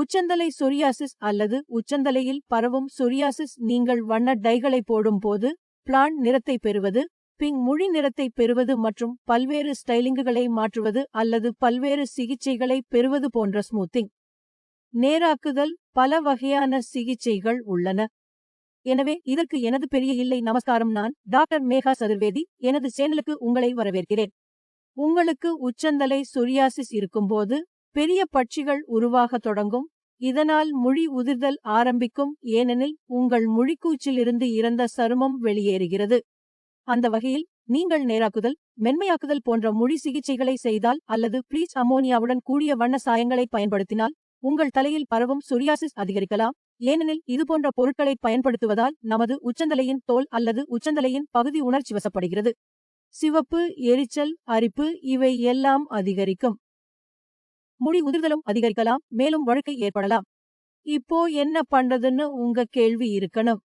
உச்சந்தலை சொரியாசிஸ் அல்லது உச்சந்தலையில் பரவும் சொரியாசிஸ் நீங்கள் வண்ண டைகளை போடும்போது பிளான் நிறத்தை பெறுவது பிங் மொழி நிறத்தை பெறுவது மற்றும் பல்வேறு ஸ்டைலிங்குகளை மாற்றுவது அல்லது பல்வேறு சிகிச்சைகளை பெறுவது போன்ற ஸ்மூத்திங். நேராக்குதல் பல வகையான சிகிச்சைகள் உள்ளன. எனவே இதற்கு எனது பெரிய இல்லை நமஸ்காரம் நான் டாக்டர் மேகா சதுர்வேதி எனது சேனலுக்கு உங்களை வரவேற்கிறேன். உங்களுக்கு உச்சந்தலை சொரியாசிஸ் இருக்கும்போது பெரிய பட்சிகள் உருவாகத் தொடங்கும் இதனால் முழி உதிர்தல் ஆரம்பிக்கும் ஏனெனில் உங்கள் முழிக்கூச்சிலிருந்து இறந்த சருமம் வெளியேறுகிறது. அந்த வகையில் நீங்கள் நேராக்குதல் மென்மையாக்குதல் போன்ற முழி சிகிச்சைகளை செய்தால் அல்லது ப்ளீச் அமோனியாவுடன் கூடிய வண்ண சாயங்களை பயன்படுத்தினால் உங்கள் தலையில் பரவும் சொரியாசிஸ் அதிகரிக்கலாம். ஏனெனில் இதுபோன்ற பொருட்களை பயன்படுத்துவதால் நமது உச்சந்தலையின் தோல் அல்லது உச்சந்தலையின் பகுதி உணர்ச்சி வசப்படுகிறது. சிவப்பு எரிச்சல் அரிப்பு இவை எல்லாம் அதிகரிக்கும். முடி உதிர்தலும் அதிகரிக்கலாம் மேலும் வழக்கை ஏற்படலாம். இப்போ என்ன பண்றதுன்னு உங்க கேள்வி இருக்கணும்.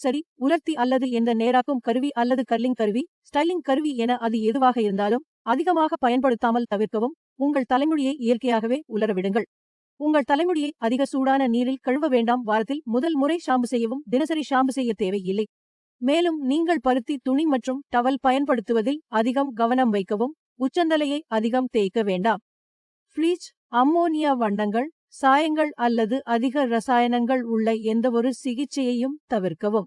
சரி உலர்த்தி அல்லது எந்த நேராக்கும் கருவி அல்லது கர்லிங் கருவி ஸ்டைலிங் கருவி என அது எதுவாக இருந்தாலும் அதிகமாக பயன்படுத்தாமல் தவிர்க்கவும் உங்கள் தலைமுடியை இயற்கையாகவே உலர விடுங்கள். உங்கள் தலைமுடியை அதிக சூடான நீரில் கழுவ வேண்டாம் வாரத்தில் முதல் முறை ஷாம்பு செய்யவும் தினசரி ஷாம்பு செய்ய தேவையில்லை. மேலும் நீங்கள் பருத்தி துணி மற்றும் டவல் பயன்படுத்துவதில் அதிகம் கவனம் வைக்கவும் உச்சந்தலையை அதிகம் தேய்க்க வேண்டாம். ஃபிளீச் அம்மோனியா வண்டங்கள் சாயங்கள் அல்லது அதிக ரசாயனங்கள் உள்ள எந்தவொரு சிகிச்சையையும் தவிர்க்கவும்.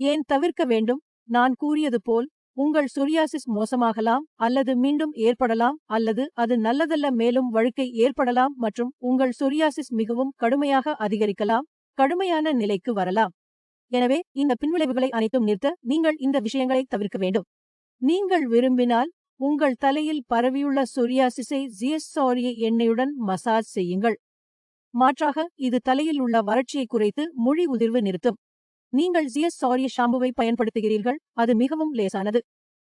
ஏன் தவிர்க்க வேண்டும்? நான் கூறியது போல் உங்கள் சொரியாசிஸ் மோசமாகலாம் அல்லது மீண்டும் ஏற்படலாம் அல்லது அது நல்லதல்ல மேலும் வழுக்கை ஏற்படலாம் மற்றும் உங்கள் சொரியாசிஸ் மிகவும் கடுமையாக அதிகரிக்கலாம் கடுமையான நிலைக்கு வரலாம். எனவே இந்த பின்விளைவுகளை அனைத்தும் நிறுத்த நீங்கள் இந்த விஷயங்களை தவிர்க்க வேண்டும். நீங்கள் விரும்பினால் உங்கள் தலையில் பரவியுள்ள சொரியாசிஸை ஜியஸ்சாரிய எண்ணெயுடன் மசாஜ் செய்யுங்கள். மாற்றாக இது தலையில் உள்ள வறட்சியை குறைத்து மொழி உதிர்வு நிறுத்தும். நீங்கள் ஜியஸ் சாரிய ஷாம்புவை பயன்படுத்துகிறீர்கள் அது மிகவும் லேசானது.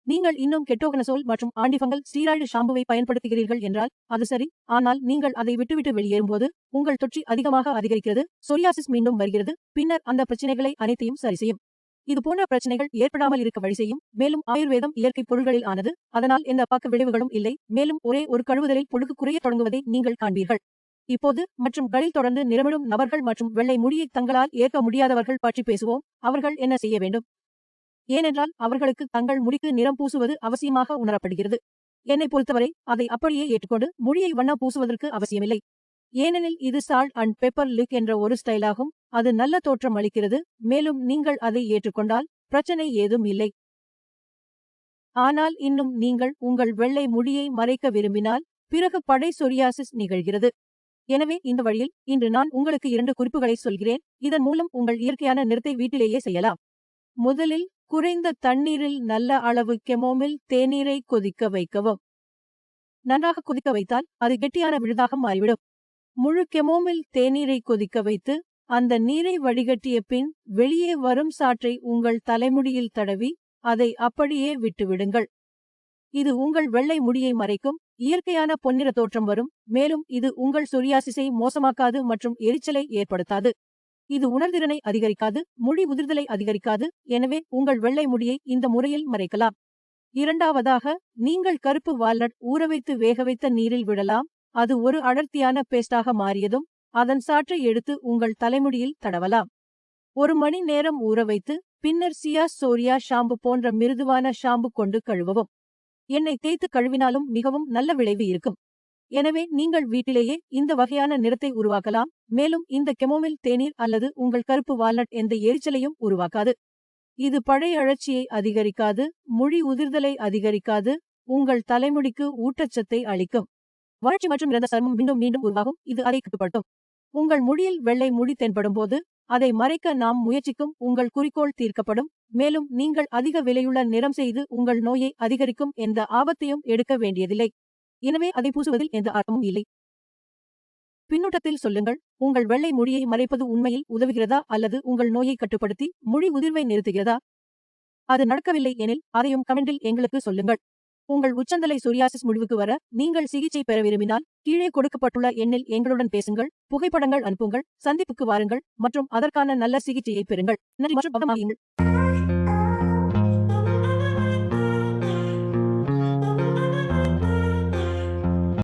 நீங்கள் இன்னும் கெட்டோகனசோல் மற்றும் ஆண்டிஃபங்கல் ஸ்டீராய்டு ஷாம்புவை பயன்படுத்துகிறீர்கள் என்றால் அது சரி ஆனால் நீங்கள் அதை விட்டுவிட்டு வெளியேறும்போது உங்கள் தொற்றி அதிகமாக அதிகரிக்கிறது சொரியாசிஸ் மீண்டும் வருகிறது பின்னர் அந்த பிரச்சனைகளை அனைத்தையும் சரி செய்யும். இது போன்ற பிரச்சனைகள் ஏற்படாமல் இருக்க வழி செய்யும். மேலும் ஆயுர்வேதம் இயற்கை பொருள்களில் ஆனது. அதனால் எந்த பக்க விளைவுகளும் இல்லை. மேலும் ஒரே ஒரு கழுவுதலில் பொழுது குறைய தொடங்குவதை நீங்கள் காண்பீர்கள். இப்போது மற்றும் களில் தொடர்ந்து நிரமிடும் நபர்கள் மற்றும் வெள்ளை முடியை தங்களால் ஏற்க முடியாதவர்கள் பற்றி பேசுவோம். அவர்கள் என்ன செய்ய வேண்டும்? ஏனென்றால் அவர்களுக்கு தங்கள் முடிக்கு நிறம் பூசுவது அவசியமாக உணரப்படுகிறது. என்னை பொறுத்தவரை அதை அப்படியே ஏற்றுக்கொண்டு முடியை வண்ணம் பூசுவதற்கு அவசியமில்லை. ஏனெனில் இது சால்ட் அண்ட் பெப்பர் லுக் என்ற ஒரு ஸ்டைலாகும் அது நல்ல தோற்றம் அளிக்கிறது மேலும் நீங்கள் அதை ஏற்றுக்கொண்டால் பிரச்சனை ஏதும் இல்லை. ஆனால் இன்னும் நீங்கள் உங்கள் வெள்ளை முடியை மறைக்க விரும்பினால் பிறகு படை சொரியாசிஸ் நிகழ்கிறது. எனவே இந்த வழியில் இன்று நான் உங்களுக்கு இரண்டு குறிப்புகளை சொல்கிறேன். இதன் மூலம் உங்கள் இயற்கையான நிறத்தை வீட்டிலேயே செய்யலாம். முதலில் குறைந்த தண்ணீரில் நல்ல அளவு கெமோமில் தேநீரை கொதிக்க வைக்கவும். நன்றாக கொதிக்க வைத்தால் அது கெட்டியான விழுதாக மாறிவிடும். முழு கெமோமில் தேநீரை கொதிக்க வைத்து அந்த நீரை வடிகட்டிய பின் வெளியே வரும் சாற்றை உங்கள் தலைமுடியில் தடவி அதை அப்படியே விட்டுவிடுங்கள். இது உங்கள் வெள்ளை முடியை மறைக்கும் இயற்கையான பொன்னிற தோற்றம் வரும் மேலும் இது உங்கள் சொரியாசிஸை மோசமாக்காது மற்றும் எரிச்சலை ஏற்படுத்தாது. இது உணர்திறனை அதிகரிக்காது முடி உதிர்தலை அதிகரிக்காது எனவே உங்கள் வெள்ளை முடியை இந்த முறையில் மறைக்கலாம். இரண்டாவதாக நீங்கள் கருப்பு வால்நட் ஊறவைத்து வேக வைத்த நீரில் விடலாம் அது ஒரு அடர்த்தியான பேஸ்டாக மாறியதும் அதன் சாற்றை எடுத்து உங்கள் தலைமுடியில் தடவலாம். ஒரு மணி நேரம் ஊற வைத்து பின்னர் சியா சோரியா ஷாம்பு போன்ற மிருதுவான ஷாம்பு கொண்டு கழுவவும். எண்ணெய் தேய்த்து கழுவினாலும் மிகவும் நல்ல விளைவு இருக்கும். எனவே நீங்கள் வீட்டிலேயே இந்த வகையான நிறத்தை உருவாக்கலாம் மேலும் இந்த கெமோமில் தேநீர் அல்லது உங்கள் கருப்பு வால்நட் எந்த எரிச்சலையும் உருவாக்காது. இது பழைய அழற்சியை அதிகரிக்காது முழி உதிர்தலை அதிகரிக்காது உங்கள் தலைமுடிக்கு ஊட்டச்சத்தை அளிக்கும். வறட்சி மற்றும் இறந்த சர்மம் மீண்டும் மீண்டும் உருவாகும் இது அதை கட்டுப்படுத்தும். உங்கள் முடியில் வெள்ளை முடி தென்படும் போது அதை மறைக்க நாம் முயற்சிக்கும் உங்கள் குறிக்கோள் தீர்க்கப்படும். மேலும் நீங்கள் அதிக விலையுள்ள நிறம் செய்து உங்கள் நோயை அதிகரிக்கும் எந்த ஆபத்தையும் எடுக்க வேண்டியதில்லை. எனவே அதை பூசுவதில் எந்த அர்த்தமும் இல்லை. பின்னூட்டத்தில் சொல்லுங்கள் உங்கள் வெள்ளை முடியை மறைப்பது உண்மையில் உதவுகிறதா அல்லது உங்கள் நோயை கட்டுப்படுத்தி முடி உதிர்வை நிறுத்துகிறதா? அது நடக்கவில்லை எனில் அதையும் கமெண்டில் எங்களுக்கு சொல்லுங்கள். உங்கள் உச்சந்தலை சொரியாசிஸ் முடிவுக்கு வர நீங்கள் சிகிச்சை பெற விரும்பினால் கீழே கொடுக்கப்பட்டுள்ள எண்ணில் எங்களுடன் பேசுங்கள் புகைப்படங்கள் அனுப்புங்கள் சந்திப்புக்கு வாருங்கள் மற்றும் அதற்கான நல்ல சிகிச்சையை பெறுங்கள். நன்றி மற்றும்